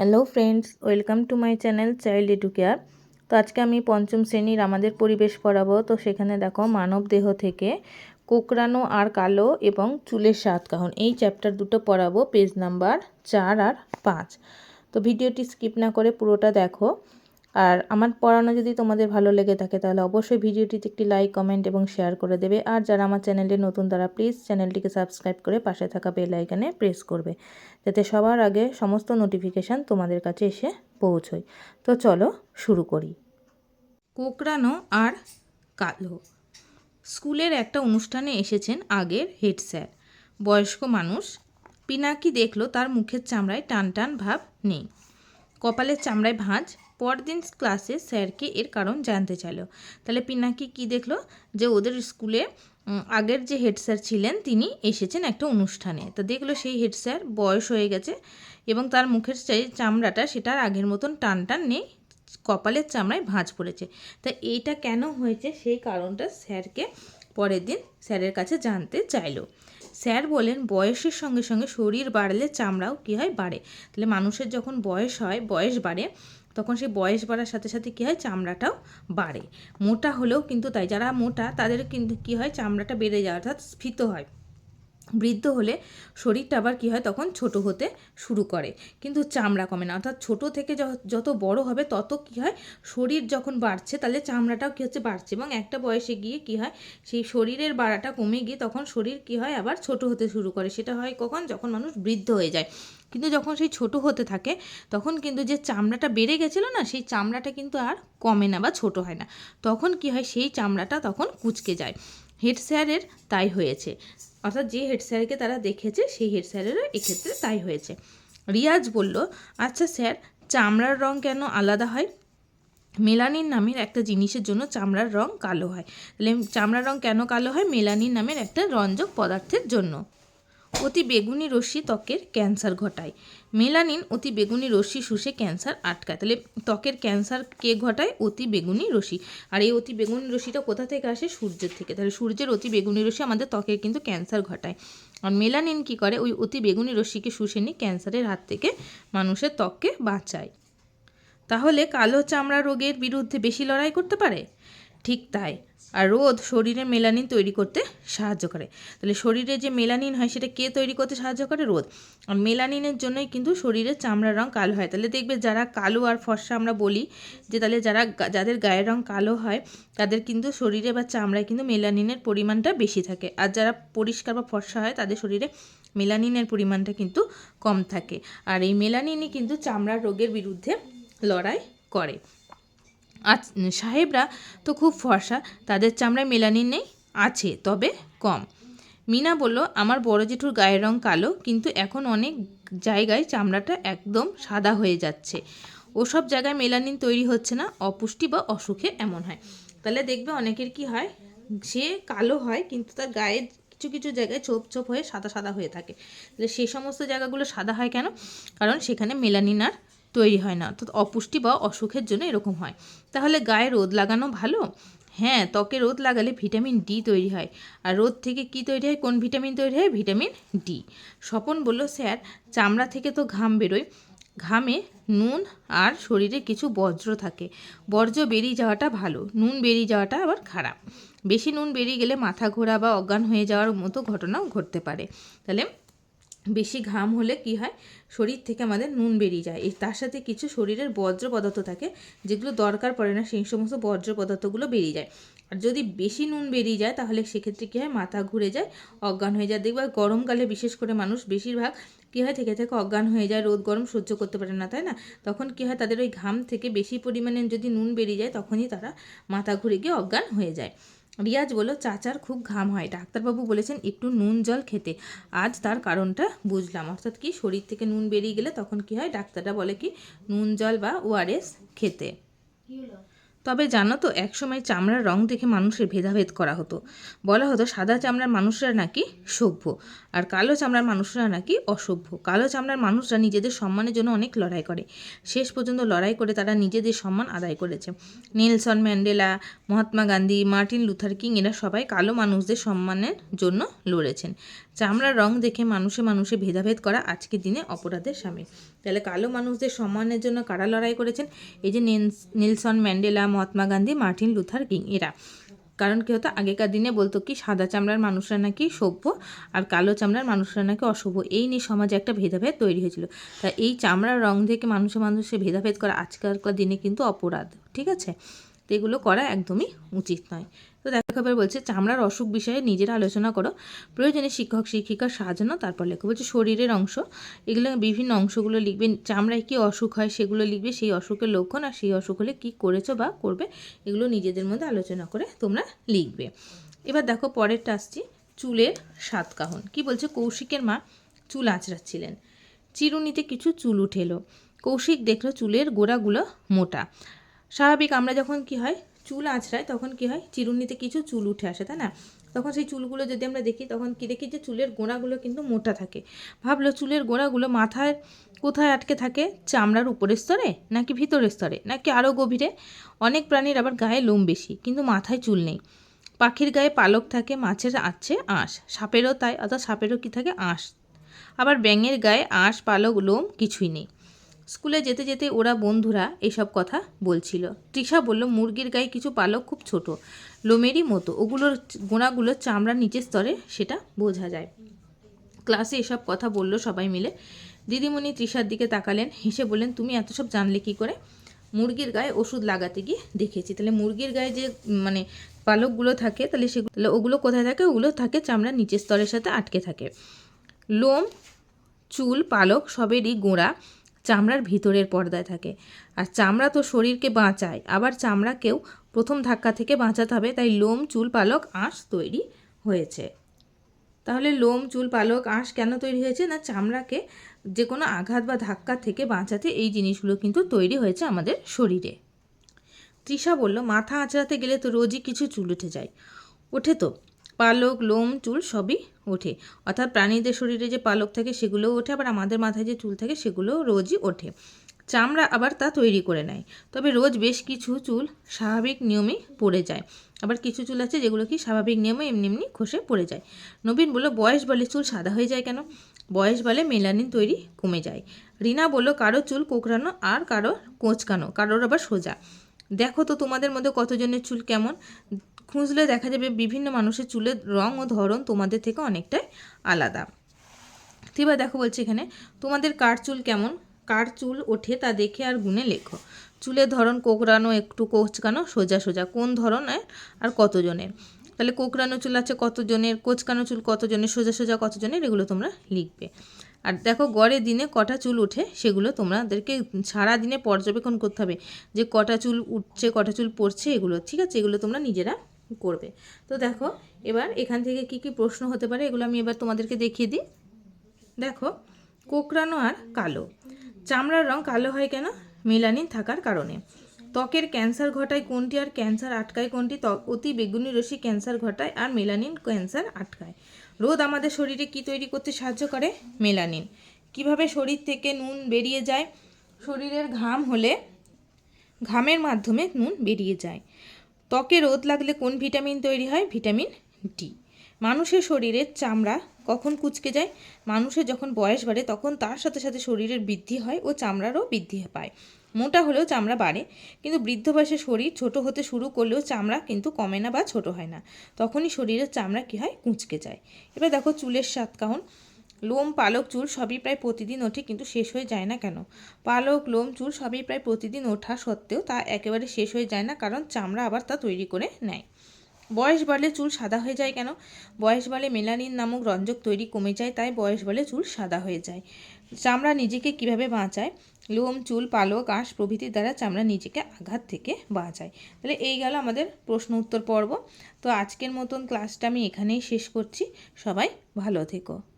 Hello friends, welcome to my channel child edu care তো আজকে আমি পঞ্চম শ্রেণির আমাদের পরিবেশ পড়াবো। তো সেখানে দেখো, মানব দেহ থেকে কোকরানো আর কালো এবং চুলের সাত কাহন। এই চ্যাপ্টার দুটো পড়াবো পেজ নাম্বার চার আর পাঁচ। তো ভিডিওটি স্কিপ না করে পুরোটা দেখো। আর আমার পড়ানো যদি তোমাদের ভালো লেগে থাকে তাহলে অবশ্যই ভিডিওটিতে একটি লাইক কমেন্ট এবং শেয়ার করে দেবে। আর যারা আমার চ্যানেলে নতুন তারা প্লিজ চ্যানেলটিকে সাবস্ক্রাইব করে পাশে থাকা বেল আইকনে প্রেস করবে। যাতে সবার আগে সমস্ত নোটিফিকেশান তোমাদের কাছে এসে পৌঁছয়। তো চলো শুরু করি। কোকড়ানো আর কালো। স্কুলের একটা অনুষ্ঠানে এসেছেন আগের হেড স্যার। বয়স্ক মানুষ। পিনাকি দেখল তার মুখের চামড়ায় টান টান ভাব নেই। কপালের চামড়ায় ভাঁজ। পরদিন ক্লাসে স্যারকে এর কারণ জানতে চাইলো। তাহলে পিনাকি কি দেখল? যে ওদের স্কুলে আগের যে হেড স্যার ছিলেন, তিনি এসেছেন একটা অনুষ্ঠানে। তো দেখল সেই হেড স্যার বয়স হয়ে গেছে এবং তার মুখের চামড়াটা সেটার আগের মতন টান টান নেই কপালের চামড়ায় ভাঁজ পড়েছে। তা এইটা কেন হয়েছে? সেই কারণটা স্যারকে পরের দিন স্যারের কাছে জানতে চাইলো। স্যার বলেন, বয়সের সঙ্গে সঙ্গে শরীর বাড়লে চামড়াও কী হয়? বাড়ে। তাহলে মানুষের যখন বয়স হয়, বয়স বাড়ে তখন সেই বয়স বাড়ার সাথে সাথে কী হয়? চামড়াটাও বাড়ে। মোটা হলেও কিন্তু তাই। যারা মোটা, তাদের কিন্তু কী হয়? চামড়াটা বেড়ে যায় অর্থাৎ স্ফীত হয়। বৃদ্ধ হলে শরীরটা আবার কী হয়? তখন ছোট হতে শুরু করে। কিন্তু চামড়া কমে না। অর্থাৎ ছোট থেকে যত বড় হবে, তত কী হয়? শরীর যখন বাড়ছে, তাহলে চামড়াটাও কী হচ্ছে? বাড়ছে। এবং একটা বয়সে গিয়ে কী হয়? সেই শরীরের বাড়াটা কমে গিয়ে তখন শরীর কী হয়? আবার ছোট হতে শুরু করে। সেটা হয় কখন? যখন মানুষ বৃদ্ধ হয়ে যায়। কিন্তু যখন সেই ছোট হতে থাকে, তখন কিন্তু যে চামড়াটা বেড়ে গেছিল না, সেই চামড়াটা কিন্তু আর কমে না বা ছোট হয় না। তখন কি হয়? সেই চামড়াটা তখন কুচকে যায়। হেড স্যারের তাই হয়েছে। অর্থাৎ যে হেড স্যারকে তারা দেখেছে, সেই হেড স্যারেরও এক্ষেত্রে তাই হয়েছে। রিয়াজ বলল আচ্ছা স্যার চামড়ার রং কেন আলাদা হয়? মেলানির নামের একটা জিনিসের জন্য চামড়ার রং কালো হয়। তাহলে চামড়ার রং কেন কালো হয়? মেলানির নামের একটা রঞ্জক পদার্থের জন্য। অতি বেগুনি রশ্মি ত্বকের ক্যান্সার ঘটায়। মেলানিন অতি বেগুনি রশ্মি শুষে ক্যান্সার আটকায়। তাহলে ত্বকের ক্যান্সার কে ঘটায়? অতি বেগুনি রশ্মি। আর এই অতি বেগুনি রশ্মিটা কোথা থেকে আসে? সূর্যের থেকে। তাহলে সূর্যের অতি বেগুনি রশ্মি আমাদের ত্বকের কিন্তু ক্যান্সার ঘটায়। আর মেলানিন কি করে? ওই অতি বেগুনি রশ্মিকে শুষে নিয়ে ক্যান্সারের হাত থেকে মানুষের ত্বককে বাঁচায়। তাহলে কালো চামড়া রোগের বিরুদ্ধে বেশি লড়াই করতে পারে? ঠিক তাই। আর রোদ শরীরে মেলানিন তৈরি করতে সাহায্য করে। তাহলে শরীরে যে মেলানিন হয়, সেটা কে তৈরি করতে সাহায্য করে? রোদ। আর মেলানিনের জন্যই কিন্তু শরীরের চামড়ার রং কালো হয়। তাহলে দেখবে যারা কালো আর ফর্সা আমরা বলি, যে তাহলে যারা যাদের গায়ের রং কালো হয়, তাদের কিন্তু শরীরে বা চামড়ায় কিন্তু মেলানিনের পরিমাণটা বেশি থাকে। আর যারা পরিষ্কার বা ফর্সা হয়, তাদের শরীরে মেলানিনের পরিমাণটা কিন্তু কম থাকে। আর এই মেলানিনই কিন্তু চামড়ার রোগের বিরুদ্ধে লড়াই করে। আজ সাহেবরা তো খুব ফর্সা, তাদের চামড়ায় মেলানিন নেই, আছে, তবে কম। মিনা বলল, আমার বড় জেঠুর গায়ের রং কালো, কিন্তু এখন অনেক জায়গায় চামড়াটা একদম সাদা হয়ে যাচ্ছে। ওসব জায়গায় মেলানিন তৈরি হচ্ছে না, অপুষ্টি বা অসুখে এমন হয়। তাহলে দেখবে অনেকের কি হয়, সে কালো হয়, কিন্তু তার গায়ের কিছু কিছু জায়গায় চোপ চোপ হয়ে সাদা সাদা হয়ে থাকে। তাহলে সেই সমস্ত জায়গাগুলো সাদা হয় কেন? কারণ সেখানে মেলানিন আর তৈরি হয় না। অর্থাৎ অপুষ্টি বা অসুখের জন্য এরকম হয়। তাহলে গায়ে রোদ লাগানো ভালো? হ্যাঁ ত্বকে রোদ লাগালে ভিটামিন ডি তৈরি হয়। আর রোদ থেকে কি তৈরি হয়? কোন ভিটামিন তৈরি হয়? Vitamin D. স্বপন বলল, স্যার, চামড়া থেকে তো ঘাম বেরোয়। ঘামে নুন আর শরীরে কিছু বজ্র থাকে। বর্জ্য বেরিয়ে যাওয়াটা ভালো। নুন বেরিয়ে যাওয়াটা আবার খারাপ। বেশি নুন বেরিয়ে গেলে মাথা ঘোরা বা অজ্ঞান হয়ে যাওয়ার মতো ঘটনাও ঘটতে পারে। তাহলে বেশি ঘাম হলে কি হয়? শরীর থেকে আমাদের নুন বেরিয়ে যায়। এই তার সাথে কিছু শরীরের বজ্র পদার্থ থাকে, যেগুলো দরকার পড়ে না, সেই সমস্ত বজ্র পদার্থগুলো বেরিয়ে যায়। আর যদি বেশি নুন বেরিয়ে যায়, তাহলে সেক্ষেত্রে কী হয়? মাথা ঘুরে যায়, অজ্ঞান হয়ে যায়। দেখবে গরমকালে বিশেষ করে মানুষ বেশিরভাগ কী হয়? থেকে থেকে অজ্ঞান হয়ে যায়, রোদ গরম সহ্য করতে পারে না, তাই না? তখন কী হয়? তাদের ওই ঘাম থেকে বেশি পরিমাণে যদি নুন বেরিয়ে যায়, তখনই তারা মাথা ঘুরে গিয়ে অজ্ঞান হয়ে যায়। রিয়াজ বলল, চাচার খুব ঘাম হয়। ডাক্তারবাবু বলেছেন, একটু নুন জল খেতে। আজ তার কারণটা বুঝলাম। অর্থাৎ কি, শরীর থেকে নুন বেরিয়ে গেলে তখন কি হয়, ডাক্তাররা বলে কি, নুন জল বা ওআরএস খেতে। তবে জানো তো, একসময় চামড়ার রং দেখে মানুষের ভেদাভেদ করা হতো। বলা হতো সাদা চামড়ার মানুষরা নাকি সভ্য আর কালো চামড়ার মানুষরা নাকি অসভ্য। কালো চামড়ার মানুষরা নিজেদের সম্মানের জন্য অনেক লড়াই করে। শেষ পর্যন্ত লড়াই করে তারা নিজেদের সম্মান আদায় করেছে। Nelson Mandela, Mahatma Gandhi, Martin Luther King, এরা সবাই কালো মানুষদের সম্মানের জন্য লড়েছেন। চামড়ার রং দেখে মানুষে মানুষে ভেদাভেদ করা আজকের দিনে অপরাধের সামিল। তাহলে কালো মানুষদের সম্মানের জন্য কারা লড়াই করেছেন? এই যে nails- Nelson Mandela, Mahatma Gandhi, Martin Luther King, এরা। কারণ কী হতো? আগেকার দিনে বলতো কি, সাদা চামড়ার মানুষরা নাকি সভ্য আর কালো চামড়ার মানুষরা নাকি অসভ্য এই নিয়ে সমাজে একটা ভেদাভেদ তৈরি হয়েছিল। তা এই চামড়ার রং থেকে মানুষে মানুষে ভেদাভেদ করা। আজকালকার দিনে কিন্তু অপরাধ, ঠিক আছে? তো এগুলো করা একদমই উচিত নয়। তো দেখা খবর বলছে, চামড়ার অসুখ বিষয়ে নিজেরা আলোচনা করো। প্রয়োজনে শিক্ষক শিক্ষিকার সাহায্য তারপর লেখো বলছে, শরীরের অংশ, এগুলো বিভিন্ন অংশগুলো লিখবে। চামড়ায় কী অসুখ হয় সেগুলো লিখবে, সেই অসুখের লক্ষণ আর সেই অসুখ হলে কী করেছ বা করবে, এগুলো নিজেদের মধ্যে আলোচনা করে তোমরা লিখবে। এবার দেখো পরেরটা আসছি, চুলের সাতকাহন। কি বলছে, কৌশিকের মা চুল আঁচড়াচ্ছিলেন। চিরুনিতে কিছু চুল উঠেলো কৌশিক দেখল চুলের গোড়াগুলো মোটা। স্বাভাবিক আমরা যখন কি হয়, চুল আঁচড়াই, তখন কি হয়, চিরুনিতে কিছু চুল উঠে আসে, তাই না? তখন সেই চুলগুলো যদি আমরা দেখি, তখন কি দেখি যে চুলের গোড়াগুলো কিন্তু মোটা থাকে। ভাবলো চুলের গোড়াগুলো মাথায় কোথায় আটকে থাকে? চামড়ার উপরের স্তরে নাকি ভিতরের স্তরে? নাকি আরও গভীরে? অনেক প্রাণীর আবার গায়ে লোম বেশি, কিন্তু মাথায় চুল নেই। পাখির গায়ে পালক থাকে, মাছের আছে আঁশ, সাপেরও তাই, অর্থাৎ সাপেরও কি থাকে? আঁশ। আবার ব্যাঙের গায়ে আঁশ, পালক, লোম কিছুই নেই। স্কুলে যেতে যেতে ওরা বন্ধুরা এসব কথা বলছিল। তৃষা বলল, মুরগির গায়ে কিছু পালক খুব ছোট, লোমেরই মতো। ওগুলোর গোড়াগুলো চামড়ার নিচের স্তরে, সেটা বোঝা যায়। ক্লাসে এসব কথা বলল সবাই মিলে। দিদিমণি তৃষার দিকে তাকালেন, হেসে বললেন, তুমি এত সব জানলে কি করে? মুরগির গায়ে ওষুধ লাগাতে গিয়ে দেখেছি। তাহলে মুরগির গায়ে যে মানে পালকগুলো থাকে, তাহলে সেগুলো, তাহলে ওগুলো কোথায় থাকে? ওগুলো থাকে চামড়ার নিচের স্তরের সাথে আটকে থাকে। লোম, চুল, পালক সবেরই গোড়া। চামড়ার ভিতরের পর্দায় থাকে। আর চামড়া তো শরীরকে বাঁচায়, আবার চামড়াকেও প্রথম ধাক্কা থেকে বাঁচাতে হবে, তাই লোম, চুল, পালক, আঁশ তৈরি হয়েছে। তাহলে লোম, চুল, পালক, আঁশ কেন তৈরি হয়েছে? না, চামড়াকে যে কোনো আঘাত বা ধাক্কা থেকে বাঁচাতে এই জিনিসগুলো কিন্তু তৈরি হয়েছে আমাদের শরীরে। তৃষা বলল, মাথা আঁচড়াতে গেলে তো রোজই কিছু চুল উঠে যায়। ওঠে তো। পালক, লোম, চুল সবই ওঠে। অর্থাৎ প্রাণীদের শরীরে যে পালক থাকে সেগুলোও ওঠে, আবার আমাদের মাথায় যে চুল থাকে সেগুলোও রোজই ওঠে। চামড়া আবার তা তৈরি করে নেয়। তবে রোজ বেশ কিছু চুল স্বাভাবিক নিয়মেই পড়ে যায়। আবার কিছু চুল আছে যেগুলো কি স্বাভাবিক নিয়মে এমনি এমনি খসে পড়ে যায়। নবীন বলল, বয়স বলে চুল সাদা হয়ে যায় কেন? বয়স বলে মেলানিন তৈরি কমে যায়। রিনা বলল, কারও চুল কোঁকড়ানো আর কারও কোঁচকানো, কারোর আবার সোজা। দেখো তো তোমাদের মধ্যে কতজনের চুল কেমন? খুঁজলে দেখা যাবে বিভিন্ন মানুষের চুলের রং ও ধরন তোমাদের থেকে অনেকটাই আলাদা। এবার দেখো বলছি এখানে, তোমাদের কার চুল কেমন? কার চুল ওঠে তা দেখে আর গুণে লেখো। চুলের ধরন কোকড়ানো, একটু কোচকানো, সোজা সোজা। কোন ধরনের আর কতজনের? তাহলে কোকড়ানো চুল আছে কতজনের? কোচকানো চুল কতজনের? সোজা সোজা কতজনের? এগুলো তোমরা লিখবে। আর দেখো গড়ে দিনে কটা চুল ওঠে, সেগুলো তোমাদেরকে সারা দিনে পর্যবেক্ষণ করতে হবে যে কটা চুল উঠছে, কটা চুল পড়ছে, এগুলো, ঠিক আছে? এগুলো তোমরা নিজেরা করবে। তো দেখো, এবার এখান থেকে কি কি প্রশ্ন হতে পারে এগুলো আমি এবার তোমাদেরকে দেখিয়ে দিই। দেখো, কোকড়ানো আর কালো। চামড়ার রং কালো হয় কেন? মেলানিন থাকার কারণে। ত্বকের ক্যান্সার ঘটায় কোনটি আর ক্যান্সার আটকায় কোনটি? ত্বক অতি বেগুনি রশ্মি ক্যান্সার ঘটায় আর মেলানিন ক্যান্সার আটকায়। রোদ আমাদের শরীরে কি তৈরি করতে সাহায্য করে? মেলানিন। কীভাবে শরীর থেকে নুন বেরিয়ে যায়? শরীরের ঘাম হলে ঘামের মাধ্যমে নুন বেরিয়ে যায়। ত্বকে রোদ লাগলে কোন ভিটামিন তৈরি হয়? Vitamin D. মানুষের শরীরের চামড়া কখন কুচকে যায়? মানুষের যখন বয়স বাড়ে, তখন তার সাথে সাথে শরীরের বৃদ্ধি হয় ও চামড়ারও বৃদ্ধি পায়। মোটা হলেও চামড়া বাড়ে, কিন্তু বৃদ্ধ বয়সে শরীর ছোট হতে শুরু করলেও চামড়া কিন্তু কমে না বা ছোট হয় না। তখনই শরীরের চামড়া কী হয়? কুঁচকে যায়। এবার দেখো চুলের সাত কাহন লোম, পালক, চুল সবই প্রায় প্রতিদিন ওঠে, কিন্তু শেষ হয়ে যায় না কেন? পালক, লোম, চুল সবই প্রায় প্রতিদিন ওঠা সত্ত্বেও তা একেবারে শেষ হয়ে যায় না, কারণ চামড়া আবার তা তৈরি করে নেয়। বয়স বাড়লে চুল সাদা হয়ে যায় কেন? বয়স বাড়লে মেলানিন নামক রঞ্জক তৈরি কমে যায়, তাই বয়স বাড়লে চুল সাদা হয়ে যায়। চামড়া নিজেকে কীভাবে বাঁচায়? লোম, চুল, পালক, আঁশ প্রভৃতির দ্বারা চামড়া নিজেকে আঘাত থেকে বাঁচায়। তাহলে এই গেল আমাদের প্রশ্ন উত্তর পর্ব। তো আজকের মতন ক্লাসটা আমি এখানেই শেষ করছি। সবাই ভালো থেকো।